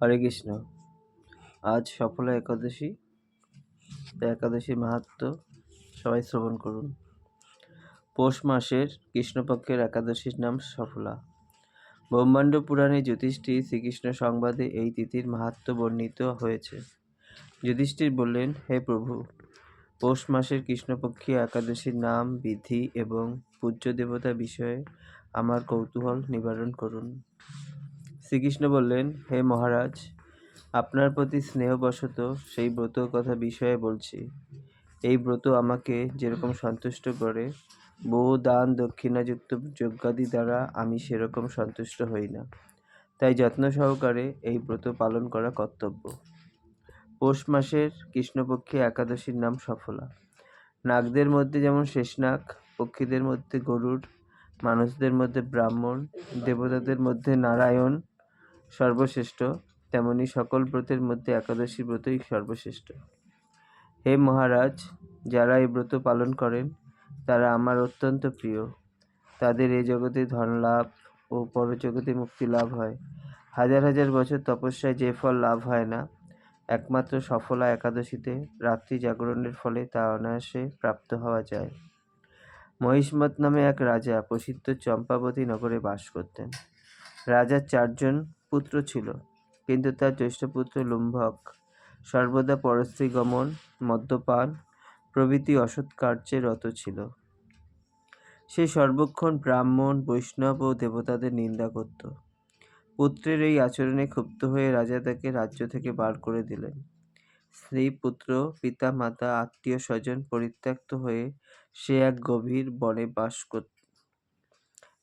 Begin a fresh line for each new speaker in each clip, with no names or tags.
হরে কৃষ্ণ। আজ সফলা একাদশী, তো একাদশীর মাহাত্ম সবাই শ্রবণ করুন। পৌষ মাসের কৃষ্ণপক্ষের একাদশীর নাম সফলা। ব্রহ্মাণ্ড পুরাণে যুধিষ্ঠির শ্রীকৃষ্ণ সংবাদে এই তিথির মাহাত্ম বর্ণিত হয়েছে। যুধিষ্ঠির বললেন, হে প্রভু, পৌষ মাসের কৃষ্ণপক্ষী একাদশীর নাম, বিধি এবং পূজ্য দেবতা বিষয়ে আমার কৌতূহল নিবারণ করুন। শ্রীকৃষ্ণ বললেন, হে মহারাজ, আপনার প্রতি স্নেহবশত সেই ব্রত কথা বিষয়ে বলছি। এই ব্রত আমাকে যেরকম সন্তুষ্ট করে, বহু দান, দক্ষিণাযুক্ত যজ্ঞাদি দ্বারা আমি সেরকম সন্তুষ্ট হই না। তাই যত্ন সহকারে এই ব্রত পালন করা কর্তব্য। পৌষ মাসের কৃষ্ণপক্ষে একাদশীর নাম সফলা। নাগদের মধ্যে যেমন শেষনাগ, পক্ষীদের মধ্যে গরুর মানুষদের মধ্যে ব্রাহ্মণ, দেবতাদের মধ্যে নারায়ণ সর্বশ্রেষ্ঠ, তেমনি সকল ব্রতের মধ্যে একাদশী ব্রতই সর্বশ্রেষ্ঠ। হে মহারাজ, যারা এই ব্রত পালন করেন, তারা আমার অত্যন্ত প্রিয়। তাদের এই জগতে ধন লাভ ও পরজগতে মুক্তি লাভ হয়। হাজার হাজার বছর তপস্যায় যে ফল লাভ হয় না, একমাত্র সফলা একাদশীতে রাত্রি জাগরণের ফলে তা অনায়াসে প্রাপ্ত হওয়া যায়। মহিষ্মত নামে এক রাজা প্রসিদ্ধ চম্পাবতী নগরে বাস করতেন। রাজার চারজন পুত্র ছিল, কিন্তু তার জ্যেষ্ঠ পুত্র লুম্ভক। সর্বদা পরস্ত্রী গমন মদ্যপান, প্রভৃতি অসৎ কার্যে রত ছিল। সে সর্বক্ষণ ব্রাহ্মণ, বৈষ্ণব ও দেবতাদের নিন্দা করত। পুত্রের এই আচরণে ক্ষুব্ধ হয়ে রাজা তাকে রাজ্য থেকে বার করে দিলেন। স্ত্রী, পুত্র, পিতা, মাতা আত্মীয় স্বজন পরিত্যক্ত হয়ে সে এক গভীর বনে বাস করত।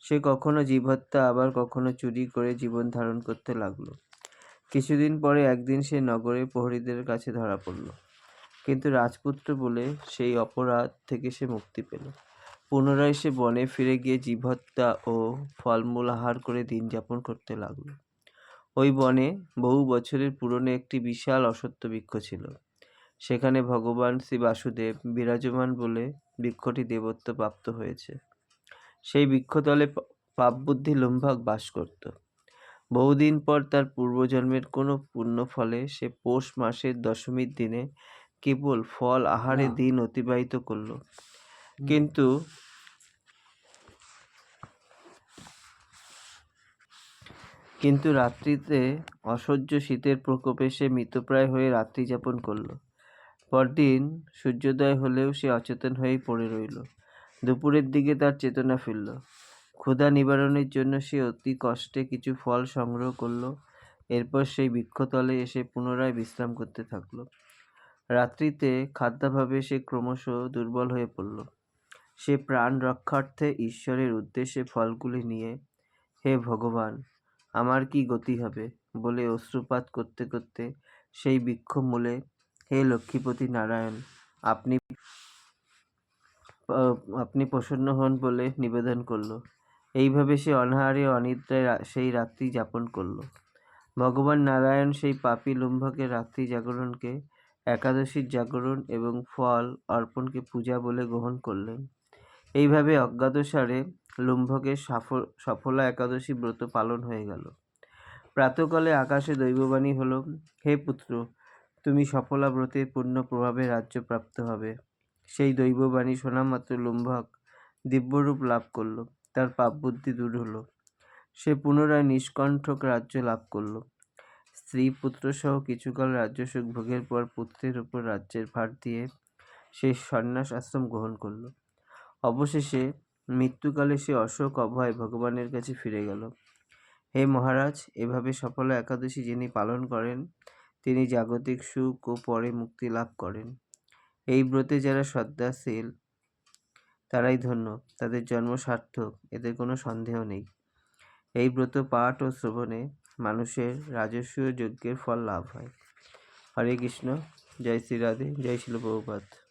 সে কখনো জীবহত্যা, আবার কখনো চুরি করে জীবন ধারণ করতে লাগল। কিছুদিন পরে একদিন সে নগরে প্রহরীদের কাছে ধরা পড়ল। কিন্তু রাজপুত্র বলে সেই অপরাধ থেকে সে মুক্তি পেল। পুনরায় সে বনে ফিরে গিয়ে জীবহত্যা ও ফলমূল আহার করে দিন যাপন করতে লাগল। ওই বনে বহু বছরের পুরনো একটি বিশাল অসত্য বৃক্ষ ছিল। সেখানে ভগবান শ্রী বাসুদেব বিরাজমান বলে বৃক্ষটি দেবত্ব প্রাপ্ত হয়েছে। সেই বৃক্ষতলে পাপবুদ্ধি লুম্ভাক বাস করত। বহুদিন পর তার পূর্বজন্মের কোনো পুণ্য ফলে সে পৌষ মাসের দশমীর দিনে কেবল ফল আহারে দিন অতিবাহিত করল। কিন্তু কিন্তু রাত্রিতে অসহ্য শীতের প্রকোপে সে মৃতপ্রায় হয়ে রাত্রি যাপন করল। পরদিন সূর্যোদয় হলেও সে অচেতন হয়েই পড়ে রইল। দুপুরের দিকে তার চেতনা ফিরল। ক্ষুধা নিবারণের জন্য সে অতি কষ্টে কিছু ফল সংগ্রহ করল। এরপর সেই বৃক্ষতলে এসে পুনরায় বিশ্রাম করতে থাকল। রাত্রিতে খাদ্যাভাবে সে ক্রমশ দুর্বল হয়ে পড়ল। সে প্রাণ রক্ষার্থে ঈশ্বরের উদ্দেশ্যে ফলগুলি নিয়ে, হে ভগবান, আমার কি গতি হবে? বলে অশ্রুপাত করতে করতে সেই বৃক্ষ মূলে হে লক্ষ্মীপতি নারায়ণ, আপনি আপনি প্রসন্ন হন বলে নিবেদন করল। এইভাবে সে অনাহারে অনিদ্রায় সেই রাত্রি যাপন করল। ভগবান নারায়ণ সেই পাপি লুম্ভকের রাত্রি জাগরণকে, একাদশীর জাগরণ এবং ফল অর্পণকে পূজা বলে গ্রহণ করলেন। এইভাবে অজ্ঞাতসারে লুম্ভকের সফল, সফলা একাদশী ব্রত পালন হয়ে গেল। প্রাতকালে আকাশে দৈববাণী হল, হে পুত্র, তুমি সফলা ব্রতের পূর্ণ প্রভাবে রাজ্য প্রাপ্ত হবে। সেই দৈববাণী শোনা মাত্র লুম্ভক দিব্যরূপ লাভ করল, তার পাপ বুদ্ধি দূর হলো। সে পুনরায় নিষ্কণ্ঠক রাজ্য লাভ করল। স্ত্রী পুত্রসহ কিছুকাল রাজ্যসুখ ভোগের পর পুত্রের উপর রাজ্যের ভার দিয়ে সে সন্ন্যাস আশ্রম গ্রহণ করল। অবশেষে মৃত্যুকালে সে অশোক অভয় ভগবানের কাছে ফিরে গেল। হে মহারাজ, এভাবে সফল একাদশী যিনি পালন করেন, তিনি জাগতিক সুখ ও পরে মুক্তি লাভ করেন। এই ব্রতে যারা শ্রদ্ধাশীল তারাই ধন্য। তাদের জন্ম সার্থক, এদের কোনো সন্দেহ নেই। এই ব্রত পাঠ ও শ্রবণে মানুষের রাজস্ব যজ্ঞের ফল লাভ হয়। হরে কৃষ্ণ। জয় শ্রী রাধে জয় শিল প্রভুপাত